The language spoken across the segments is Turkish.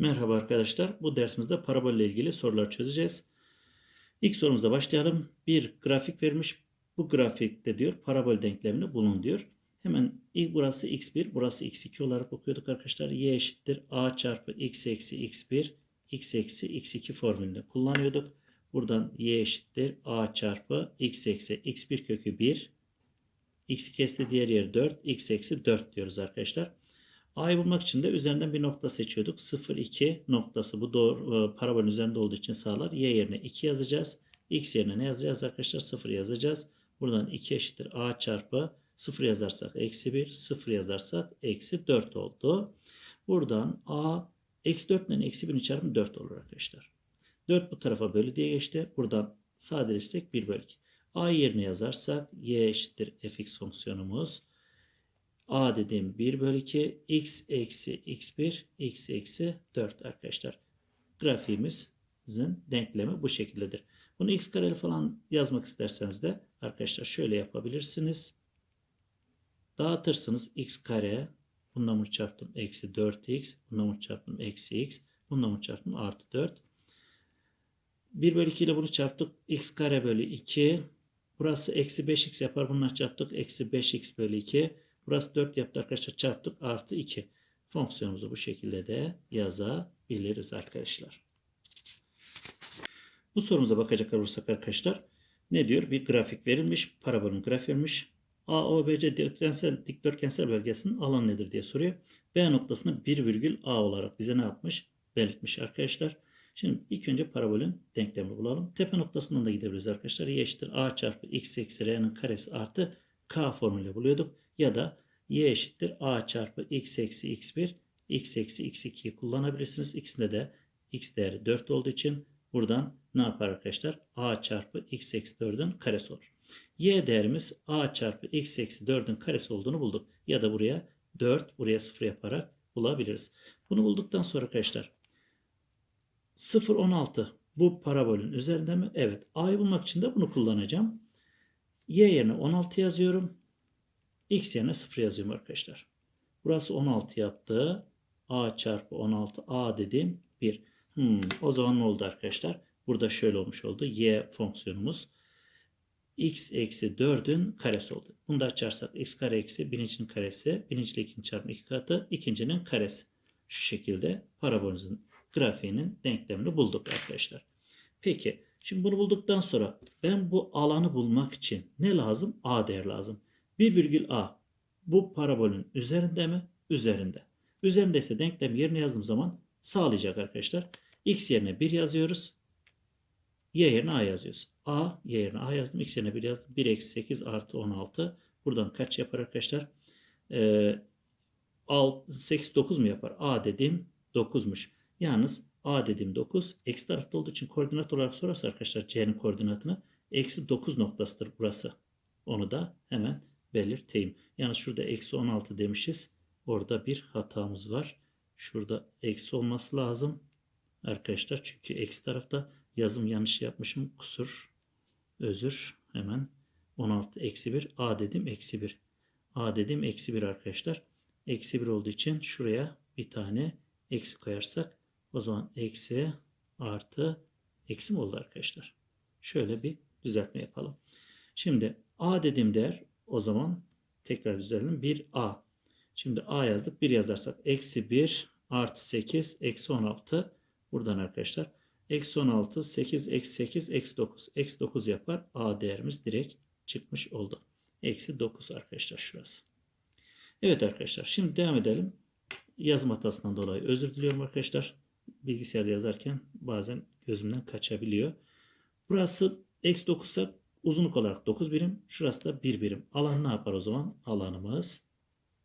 Merhaba arkadaşlar. Bu dersimizde parabol ile ilgili sorular çözeceğiz. İlk sorumuzda başlayalım. Bir grafik vermiş. Bu grafikte diyor parabol denklemini bulun diyor. Hemen ilk burası x1, burası x2 olarak okuyorduk arkadaşlar. y eşittir a çarpı x eksi x1, x eksi x2 formülünü kullanıyorduk. Buradan y eşittir a çarpı x eksi x1 kökü 1, x kesti diğer yer 4, x eksi 4 diyoruz arkadaşlar. A'yı bulmak için de üzerinden bir nokta seçiyorduk. 0, 2 noktası bu doğru, e, parabolün üzerinde olduğu için sağlar. Y yerine 2 yazacağız. X yerine ne yazacağız arkadaşlar? 0 yazacağız. Buradan 2 eşittir A çarpı 0 yazarsak eksi 1, 0 yazarsak eksi 4 oldu. Buradan A eksi 4 ile eksi 1'in çarpımı 4 olur arkadaşlar. 4 bu tarafa bölü diye geçti. Buradan sadeleştirsek 1 bölü 2. A yerine yazarsak y eşittir fx fonksiyonumuz. A dediğim 1 bölü 2 x eksi x1 x eksi 4 arkadaşlar. Grafiğimizin denklemi bu şekildedir. Bunu x kareli falan yazmak isterseniz de arkadaşlar şöyle yapabilirsiniz. Dağıtırsınız x kare bundan bunu çarptım eksi 4x bundan bunu çarptım eksi x bundan bunu çarptım artı 4. 1 bölü 2 ile bunu çarptık. x kare bölü 2. Burası eksi 5x yapar. Bunlar çarptık. Eksi 5x bölü 2. Burası 4 yaptı arkadaşlar çarptık artı 2. Fonksiyonumuzu bu şekilde de yazabiliriz arkadaşlar. Bu sorumuza bakacak olursak arkadaşlar ne diyor? Bir grafik verilmiş. Parabolün grafiği verilmiş. AOBC dikdörtgensel, dikdörtgensel bölgesinin alanı nedir diye soruyor. B noktasını 1 virgül A olarak bize ne yapmış? Belirtmiş arkadaşlar. Şimdi ilk önce parabolün denklemini bulalım. Tepe noktasından da gidebiliriz arkadaşlar. Y eşittir A çarpı X eksi R'nin karesi artı K formülü buluyorduk. Ya da y eşittir a çarpı x eksi x1 x eksi x2'yi kullanabilirsiniz. İkisinde de x değeri 4 olduğu için buradan ne yapar arkadaşlar? a çarpı x eksi 4'ün karesi olur. y değerimiz a çarpı x eksi 4'ün karesi olduğunu bulduk. Ya da buraya 4 buraya 0 yaparak bulabiliriz. Bunu bulduktan sonra arkadaşlar 0 16 bu parabolün üzerinde mi? Evet. a'yı bulmak için de bunu kullanacağım. y yerine 16 yazıyorum. X yerine 0 yazıyorum arkadaşlar. Burası 16 yaptı. A çarpı 16 A dedim 1. Hmm, o zaman ne oldu arkadaşlar? Burada şöyle olmuş oldu. Y fonksiyonumuz x eksi 4'ün karesi oldu. Bunu da açarsak x kare eksi birincinin karesi. Birinci ile ikinci çarpı iki katı. ikincinin karesi. Şu şekilde parabolümüzün grafiğinin denklemini bulduk arkadaşlar. Peki şimdi bunu bulduktan sonra ben bu alanı bulmak için ne lazım? A değer lazım. 1 virgül A bu parabolün üzerinde mi? Üzerinde. Üzerindeyse denklem yerine yazdığım zaman sağlayacak arkadaşlar. X yerine 1 yazıyoruz. Y yerine A yazıyoruz. A, Y yerine A yazdım. X yerine 1 yazdım. 1 eksi 8 artı 16. Buradan kaç yapar arkadaşlar? Ee, 6, 8, 9 mu yapar? A dediğim 9'muş. Yalnız A dediğim 9. Eksi tarafta olduğu için koordinat olarak sorarsa arkadaşlar C'nin koordinatını eksi 9 noktasıdır burası. Onu da hemen belirteyim. Yani şurada eksi 16 demişiz. Orada bir hatamız var. Şurada eksi olması lazım. Arkadaşlar çünkü eksi tarafta yazım yanlış yapmışım. Kusur. Özür. Hemen 16 eksi 1. A dedim eksi 1. A dedim eksi 1 arkadaşlar. Eksi 1 olduğu için şuraya bir tane eksi koyarsak o zaman eksi artı eksi mi oldu arkadaşlar? Şöyle bir düzeltme yapalım. Şimdi A dediğim değer o zaman tekrar düzeltelim. 1A. Şimdi A yazdık. 1 yazarsak eksi 1 artı 8 eksi 16. Buradan arkadaşlar eksi 16 8 eksi 8 eksi 9. Eksi 9 yapar. A değerimiz direkt çıkmış oldu. Eksi 9 arkadaşlar şurası. Evet arkadaşlar şimdi devam edelim. Yazım hatasından dolayı özür diliyorum arkadaşlar. Bilgisayarda yazarken bazen gözümden kaçabiliyor. Burası eksi 9 ise Uzunluk olarak 9 birim. Şurası da 1 birim. Alan ne yapar o zaman? Alanımız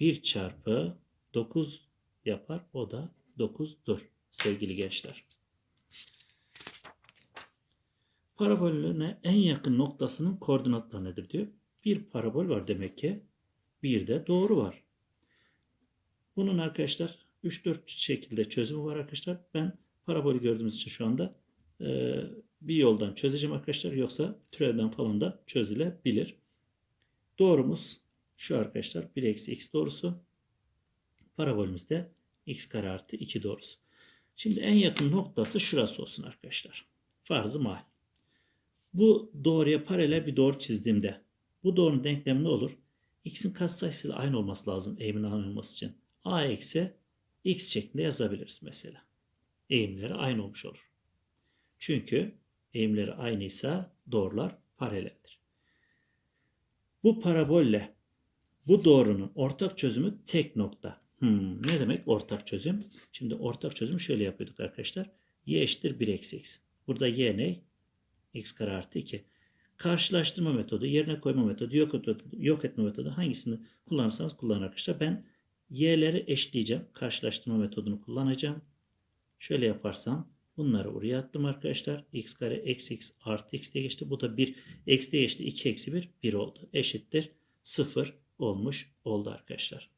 1 çarpı 9 yapar. O da 9'dur sevgili gençler. Parabolüne en yakın noktasının koordinatları nedir diyor. Bir parabol var demek ki. Bir de doğru var. Bunun arkadaşlar 3-4 şekilde çözümü var arkadaşlar. Ben parabolü gördüğümüz için şu anda e, bir yoldan çözeceğim arkadaşlar. Yoksa türevden falan da çözülebilir. Doğrumuz şu arkadaşlar. 1 eksi x doğrusu. Parabolümüzde x kare artı 2 doğrusu. Şimdi en yakın noktası şurası olsun arkadaşlar. Farzı mahal. Bu doğruya paralel bir doğru çizdiğimde bu doğrunun denklemi ne olur? X'in katsayısıyla aynı olması lazım eğimin aynı olması için. A eksi X şeklinde yazabiliriz mesela. Eğimleri aynı olmuş olur. Çünkü eğimleri aynıysa doğrular paraleldir. Bu parabolle bu doğrunun ortak çözümü tek nokta. Hmm, ne demek ortak çözüm? Şimdi ortak çözüm şöyle yapıyorduk arkadaşlar. Y eşittir 1 eksi x. Burada y ne? x kare artı 2. Karşılaştırma metodu, yerine koyma metodu, yok, yok etme metodu hangisini kullanırsanız kullanın arkadaşlar. Ben y'leri eşleyeceğim. Karşılaştırma metodunu kullanacağım. Şöyle yaparsam bunları oraya attım arkadaşlar. x kare eksi x artı x diye geçti. Bu da 1 eksi diye geçti. 2 eksi 1 1 oldu. Eşittir 0 olmuş oldu arkadaşlar.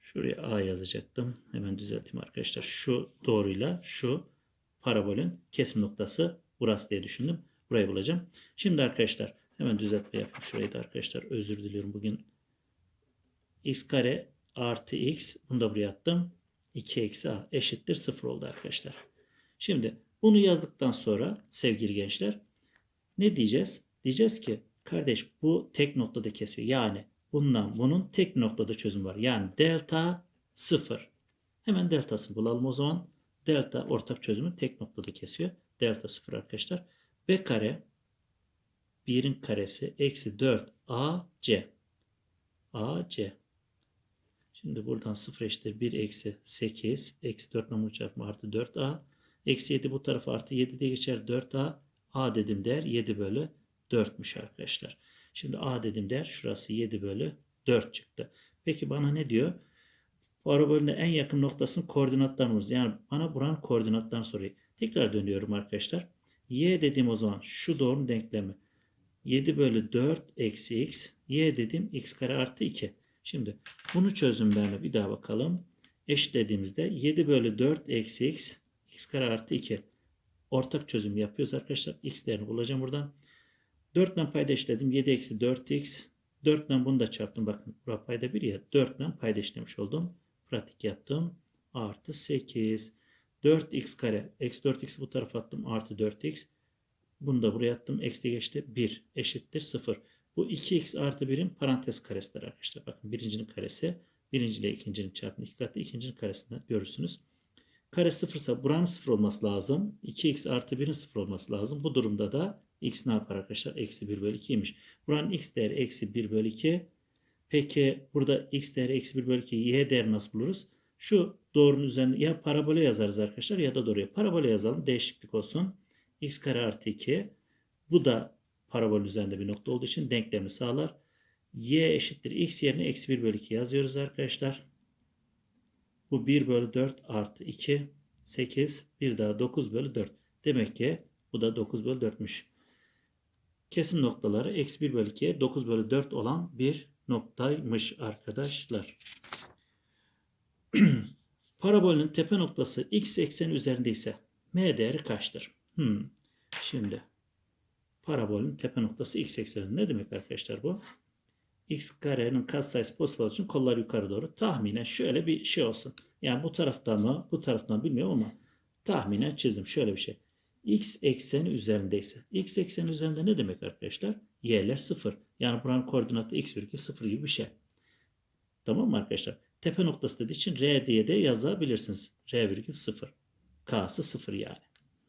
Şuraya a yazacaktım. Hemen düzelteyim arkadaşlar. Şu doğruyla şu parabolün kesim noktası burası diye düşündüm. Burayı bulacağım. Şimdi arkadaşlar hemen düzeltme yapayım. Şurayı da arkadaşlar özür diliyorum. Bugün x kare artı x bunu da buraya attım. 2 eksi a eşittir 0 oldu arkadaşlar. Şimdi bunu yazdıktan sonra sevgili gençler ne diyeceğiz? Diyeceğiz ki kardeş bu tek noktada kesiyor. Yani bundan bunun tek noktada çözüm var. Yani delta 0. Hemen deltasını bulalım o zaman. Delta ortak çözümü tek noktada kesiyor. Delta 0 arkadaşlar. B kare 1'in karesi eksi 4 AC. AC. Şimdi buradan 0 eşittir 1 eksi 8 eksi 4 namur çarpımı artı 4a. Eksi 7 bu tarafa artı 7 diye geçer 4a. a dedim değer 7 bölü 4'müş arkadaşlar. Şimdi a dedim değer şurası 7 bölü 4 çıktı. Peki bana ne diyor? Parabolün en yakın noktasının koordinatlarımız. Yani bana buranın koordinatlarını soruyor. Tekrar dönüyorum arkadaşlar. Y dediğim o zaman şu doğrunun denklemi. 7 bölü 4 eksi x. Y dedim x kare artı 2. Şimdi bunu çözümlerine bir daha bakalım. Eşitlediğimizde 7 bölü 4 eksi x. x kare artı 2. Ortak çözüm yapıyoruz arkadaşlar. x değerini bulacağım buradan. 4 ile payda eşitledim. 7 eksi 4x. 4 ile bunu da çarptım. Bakın buraya payda 1 ya. 4 ile payda işlemiş oldum. Pratik yaptım. Artı 8. 4x kare. Eksi 4x bu tarafa attım. Artı 4x. Bunu da buraya attım. Eksi geçti. 1 eşittir 0. Bu 2x artı 1'in parantez karesidir arkadaşlar. Bakın birincinin karesi. Birinci ile ikincinin çarpımı. iki katı ikincinin karesinden görürsünüz. Kare sıfırsa buranın sıfır olması lazım. 2x artı 1'in sıfır olması lazım. Bu durumda da x ne yapar arkadaşlar? Eksi 1 bölü 2'ymiş. Buranın x değeri eksi 1 bölü 2. Peki burada x değeri eksi 1 bölü 2 y değeri nasıl buluruz? Şu doğrunun üzerinde ya parabole yazarız arkadaşlar ya da doğruya. Parabole yazalım. Değişiklik olsun. x kare artı 2. Bu da parabol üzerinde bir nokta olduğu için denklemi sağlar. y eşittir x yerine eksi 1 bölü 2 yazıyoruz arkadaşlar. Bu 1 bölü 4 artı 2 8 bir daha 9 bölü 4. Demek ki bu da 9 bölü 4'müş. Kesim noktaları eksi 1 bölü 2'ye 9 bölü 4 olan bir noktaymış arkadaşlar. Parabolün tepe noktası x ekseni üzerinde ise m değeri kaçtır? Hmm. Şimdi parabolün tepe noktası x ekseni. Ne demek arkadaşlar bu? x karenin katsayısı pozitif olduğu için kollar yukarı doğru. Tahminen şöyle bir şey olsun. Yani bu taraftan mı bu taraftan bilmiyorum ama tahminen çizdim. Şöyle bir şey. x ekseni üzerindeyse. x ekseni üzerinde ne demek arkadaşlar? y'ler 0. Yani buranın koordinatı x virgül 0 gibi bir şey. Tamam mı arkadaşlar? Tepe noktası dediği için r diye de yazabilirsiniz. r virgül 0. k'sı 0 yani.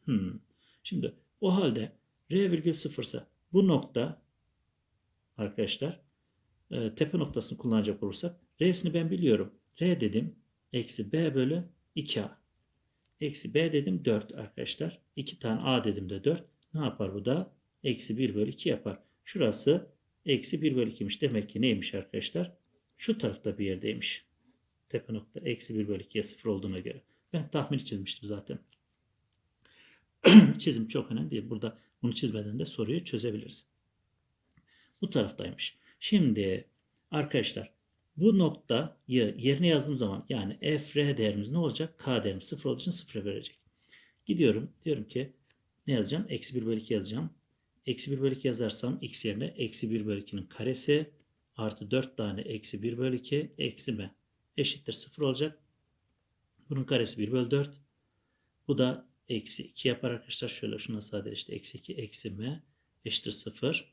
Hmm. Şimdi o halde r virgül 0 ise bu nokta arkadaşlar e, tepe noktasını kullanacak olursak R'sini ben biliyorum. R dedim eksi B bölü 2A. Eksi B dedim 4 arkadaşlar. 2 tane A dedim de 4. Ne yapar bu da? Eksi 1 bölü 2 yapar. Şurası eksi 1 bölü 2'ymiş. Demek ki neymiş arkadaşlar? Şu tarafta bir yerdeymiş. Tepe nokta eksi 1 bölü 2'ye 0 olduğuna göre. Ben tahmini çizmiştim zaten. Çizim çok önemli değil. Burada bunu çizmeden de soruyu çözebiliriz. Bu taraftaymış. Şimdi arkadaşlar bu noktayı yerine yazdığım zaman yani f r değerimiz ne olacak? K değerimiz 0 olduğu için 0'a verecek. Gidiyorum. Diyorum ki ne yazacağım? Eksi 1 bölü 2 yazacağım. Eksi 1 bölü 2 yazarsam x yerine eksi 1 bölü 2'nin karesi artı 4 tane eksi 1 bölü 2 eksi m eşittir 0 olacak. Bunun karesi 1 bölü 4. Bu da eksi 2 yapar arkadaşlar. Şöyle şuna sadeleşti. Eksi 2 eksi m eşittir 0.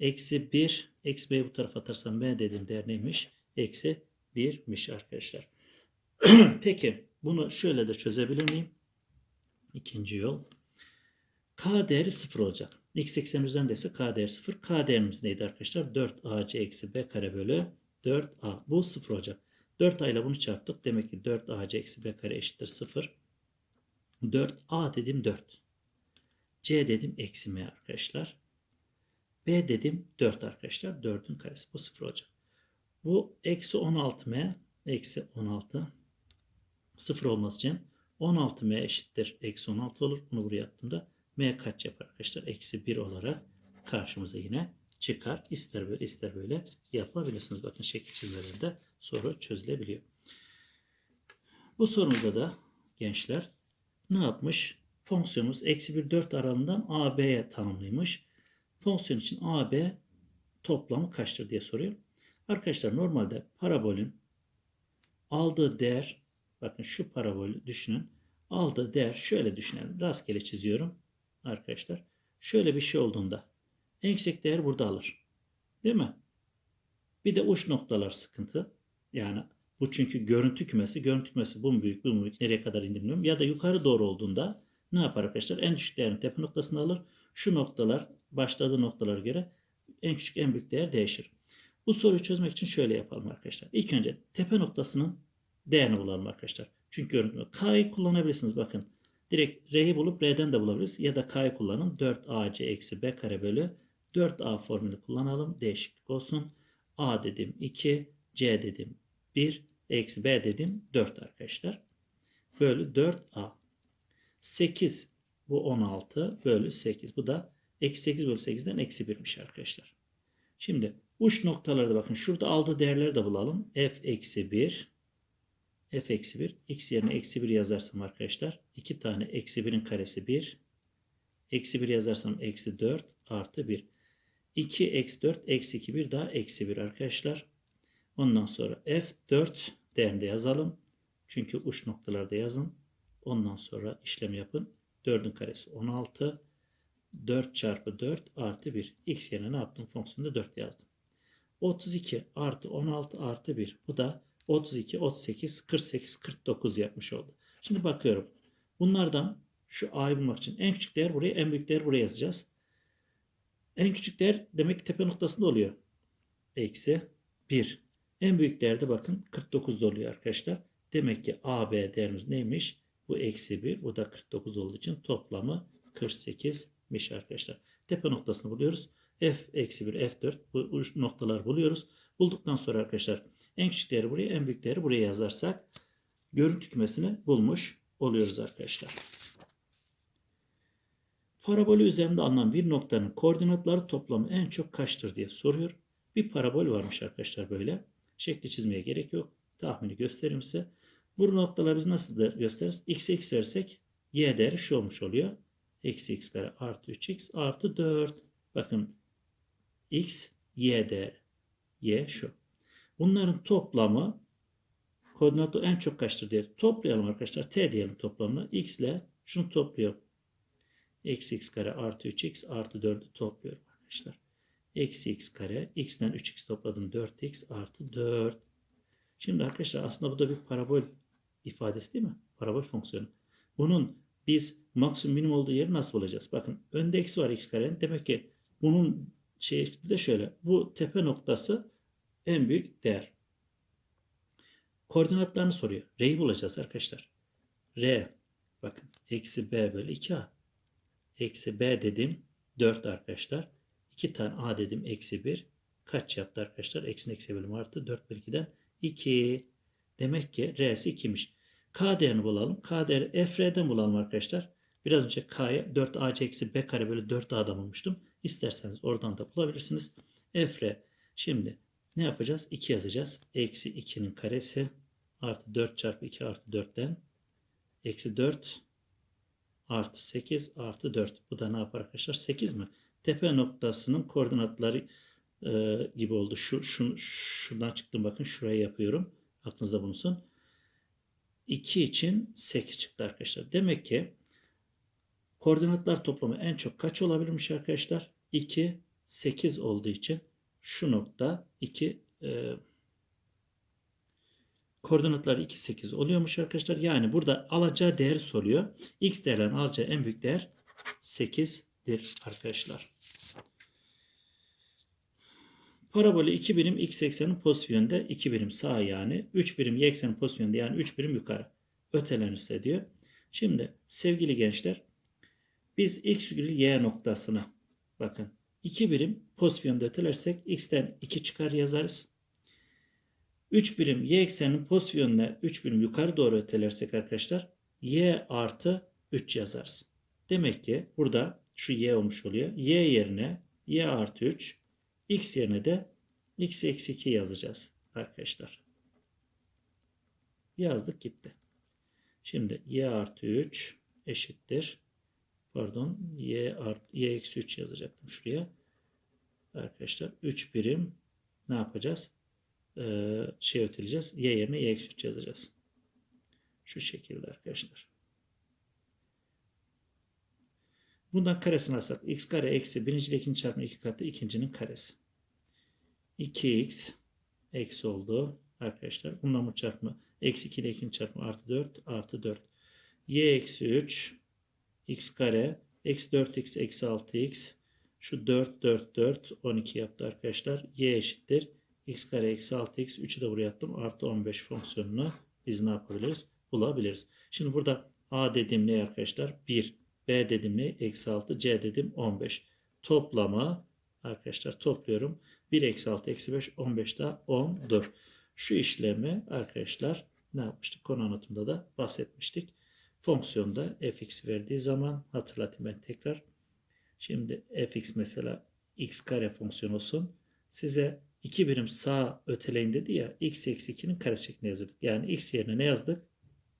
Eksi 1 eksi b'yi bu tarafa atarsam m dediğim değer neymiş? Eksi 1'miş arkadaşlar. Peki bunu şöyle de çözebilir miyim? İkinci yol. K değeri 0 olacak. X eksen üzerinde ise K değeri 0. K değerimiz neydi arkadaşlar? 4AC eksi B kare bölü 4A. Bu 0 olacak. 4A ile bunu çarptık. Demek ki 4AC eksi B kare eşittir 0. 4A dedim 4. C dedim eksi M arkadaşlar. B dedim 4 arkadaşlar. 4'ün karesi. Bu 0 olacak. Bu eksi 16M eksi 16 0 olmaz Cem. 16M eşittir. Eksi 16 olur. Bunu buraya attığımda M kaç yapar arkadaşlar? Eksi 1 olarak karşımıza yine çıkar. İster böyle ister böyle yapabilirsiniz. Bakın şekil çizmelerinde soru çözülebiliyor. Bu sorumuzda da gençler ne yapmış? Fonksiyonumuz eksi 1 4 aralığından AB'ye tanımlıymış. Fonksiyon için AB toplamı kaçtır diye soruyor. Arkadaşlar normalde parabolün aldığı değer bakın şu parabolü düşünün. Aldığı değer şöyle düşünelim. Rastgele çiziyorum arkadaşlar. Şöyle bir şey olduğunda en yüksek değer burada alır. Değil mi? Bir de uç noktalar sıkıntı. Yani bu çünkü görüntü kümesi. Görüntü kümesi bu mu büyük bu mu büyük nereye kadar indirmiyorum. Ya da yukarı doğru olduğunda ne yapar arkadaşlar? En düşük değerin tepe noktasını alır. Şu noktalar başladığı noktalara göre en küçük en büyük değer değişir. Bu soruyu çözmek için şöyle yapalım arkadaşlar. İlk önce tepe noktasının değerini bulalım arkadaşlar. Çünkü görüntü K'yı kullanabilirsiniz bakın. Direkt R'yi bulup R'den de bulabiliriz. Ya da K'yı kullanın. 4AC eksi B kare bölü 4A formülü kullanalım. Değişiklik olsun. A dedim 2, C dedim 1, eksi B dedim 4 arkadaşlar. Bölü 4A. 8 bu 16 bölü 8. Bu da eksi 8 bölü 8'den eksi 1'miş arkadaşlar. Şimdi uç noktalarda bakın şurada aldığı değerleri de bulalım. F eksi 1 f eksi 1 x yerine eksi 1 yazarsam arkadaşlar 2 tane eksi 1'in karesi 1 eksi 1 yazarsam eksi 4 artı 1 2 eksi 4 eksi 2 1 daha eksi 1 arkadaşlar. Ondan sonra f4 değerinde yazalım. Çünkü uç noktalarda yazın. Ondan sonra işlem yapın. 4'ün karesi 16. 4 çarpı 4 artı 1. X yerine ne yaptım? Fonksiyonda 4 yazdım. 32 artı 16 artı 1. Bu da 32, 38, 48, 49 yapmış oldu. Şimdi bakıyorum. Bunlardan şu a'yı bulmak için en küçük değer buraya, en büyük değer buraya yazacağız. En küçük değer demek ki tepe noktasında oluyor. Eksi 1. En büyük değer de bakın 49'da oluyor arkadaşlar. Demek ki AB değerimiz neymiş? Bu eksi 1. Bu da 49 olduğu için toplamı 48'miş arkadaşlar. Tepe noktasını buluyoruz. F eksi 1, F4 bu noktalar buluyoruz. Bulduktan sonra arkadaşlar en küçük değeri buraya, en büyük değeri buraya yazarsak görüntü kümesini bulmuş oluyoruz arkadaşlar. Parabolü üzerinde alınan bir noktanın koordinatları toplamı en çok kaçtır diye soruyor. Bir parabol varmış arkadaşlar böyle. Şekli çizmeye gerek yok. Tahmini göstereyim size. Bu noktaları biz nasıl gösteririz? x x versek y değeri şu olmuş oluyor. Eksi x kare artı 3x artı 4. Bakın x y değeri. Y şu. Bunların toplamı koordinatı en çok kaçtır diye toplayalım arkadaşlar. T diyelim toplamını. X ile şunu topluyor. Eksi x kare artı 3x artı 4'ü topluyorum arkadaşlar. Eksi x kare. X ile 3x topladım. 4x artı 4. Şimdi arkadaşlar aslında bu da bir parabol ifadesi değil mi? Parabol fonksiyonu. Bunun biz maksimum minimum olduğu yeri nasıl bulacağız? Bakın önde eksi var x karenin. Demek ki bunun şey de şöyle. Bu tepe noktası en büyük değer. Koordinatlarını soruyor. R'yi bulacağız arkadaşlar. R bakın eksi B bölü 2A. Eksi B dedim 4 arkadaşlar. 2 tane A dedim eksi 1. Kaç yaptı arkadaşlar? Eksin eksi bölüm artı 4 bölü 2'den 2. Demek ki R'si 2'miş. K değerini bulalım. K değeri FR'den bulalım arkadaşlar. Biraz önce K'ya 4AC eksi B kare bölü 4A'dan bulmuştum. İsterseniz oradan da bulabilirsiniz. FR. Şimdi ne yapacağız? 2 yazacağız. Eksi 2'nin karesi artı 4 çarpı 2 artı 4'ten eksi 4 artı 8 artı 4. Bu da ne yapar arkadaşlar? 8 mi? Tepe noktasının koordinatları e, gibi oldu. Şu, şu, şuradan çıktım bakın. Şuraya yapıyorum. Aklınızda bulunsun. 2 için 8 çıktı arkadaşlar. Demek ki koordinatlar toplamı en çok kaç olabilirmiş arkadaşlar? 2, 8 olduğu için şu nokta 2 e, koordinatlar 2, 8 oluyormuş arkadaşlar. Yani burada alacağı değeri soruyor. X değerlerin alacağı en büyük değer 8'dir arkadaşlar. Parabolü 2 birim x eksenin pozitif yönde 2 birim sağ yani 3 birim y eksenin pozitif yönde yani 3 birim yukarı ötelenirse diyor. Şimdi sevgili gençler biz x y noktasına bakın 2 birim pozitif yönde ötelersek x'ten 2 çıkar yazarız. 3 birim y ekseninin pozitif yönüne 3 birim yukarı doğru ötelersek arkadaşlar y artı 3 yazarız. Demek ki burada şu y olmuş oluyor. y yerine y artı 3 x yerine de x eksi 2 yazacağız arkadaşlar. Yazdık gitti. Şimdi y artı 3 eşittir. Pardon y, artı, y eksi 3 yazacaktım şuraya. Arkadaşlar 3 birim ne yapacağız? Ee, şey öteleyeceğiz. Y yerine y eksi 3 yazacağız. Şu şekilde arkadaşlar. Bundan karesini alsak x kare eksi birinci ile ikinci çarpımı iki katı ikincinin karesi. 2x eksi oldu arkadaşlar. Bundan bu çarpımı eksi 2 ile 2'nin çarpımı artı 4 artı 4. y eksi 3 x kare eksi 4x eksi 6x şu 4 4 4 12 yaptı arkadaşlar. y eşittir. x kare eksi 6x 3'ü de buraya attım. Artı 15 fonksiyonunu biz ne yapabiliriz? Bulabiliriz. Şimdi burada a dediğim ne arkadaşlar? 1. b dediğim ne? Eksi 6. c dedim 15. Toplama arkadaşlar topluyorum. 1 eksi 6 eksi 5 15 daha 10'dur. Şu işlemi arkadaşlar ne yapmıştık? Konu anlatımında da bahsetmiştik. Fonksiyonda fx verdiği zaman hatırlatayım ben tekrar. Şimdi fx mesela x kare fonksiyon olsun. Size 2 birim sağ öteleyin dedi ya x eksi 2'nin karesi şeklinde yazıyorduk. Yani x yerine ne yazdık?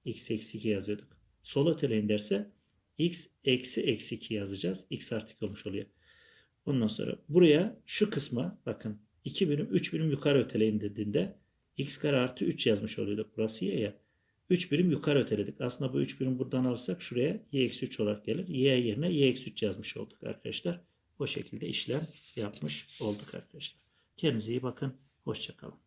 x eksi 2 yazıyorduk. Sol öteleyin derse x eksi eksi 2 yazacağız. x artı 2 olmuş oluyor. Ondan sonra buraya şu kısma bakın 2 birim 3 birim yukarı öteleyin dediğinde x kare artı 3 yazmış oluyorduk. Burası y ya. 3 birim yukarı öteledik. Aslında bu 3 birim buradan alırsak şuraya y eksi 3 olarak gelir. y yerine y eksi 3 yazmış olduk arkadaşlar. O şekilde işlem yapmış olduk arkadaşlar. Kendinize iyi bakın. Hoşçakalın.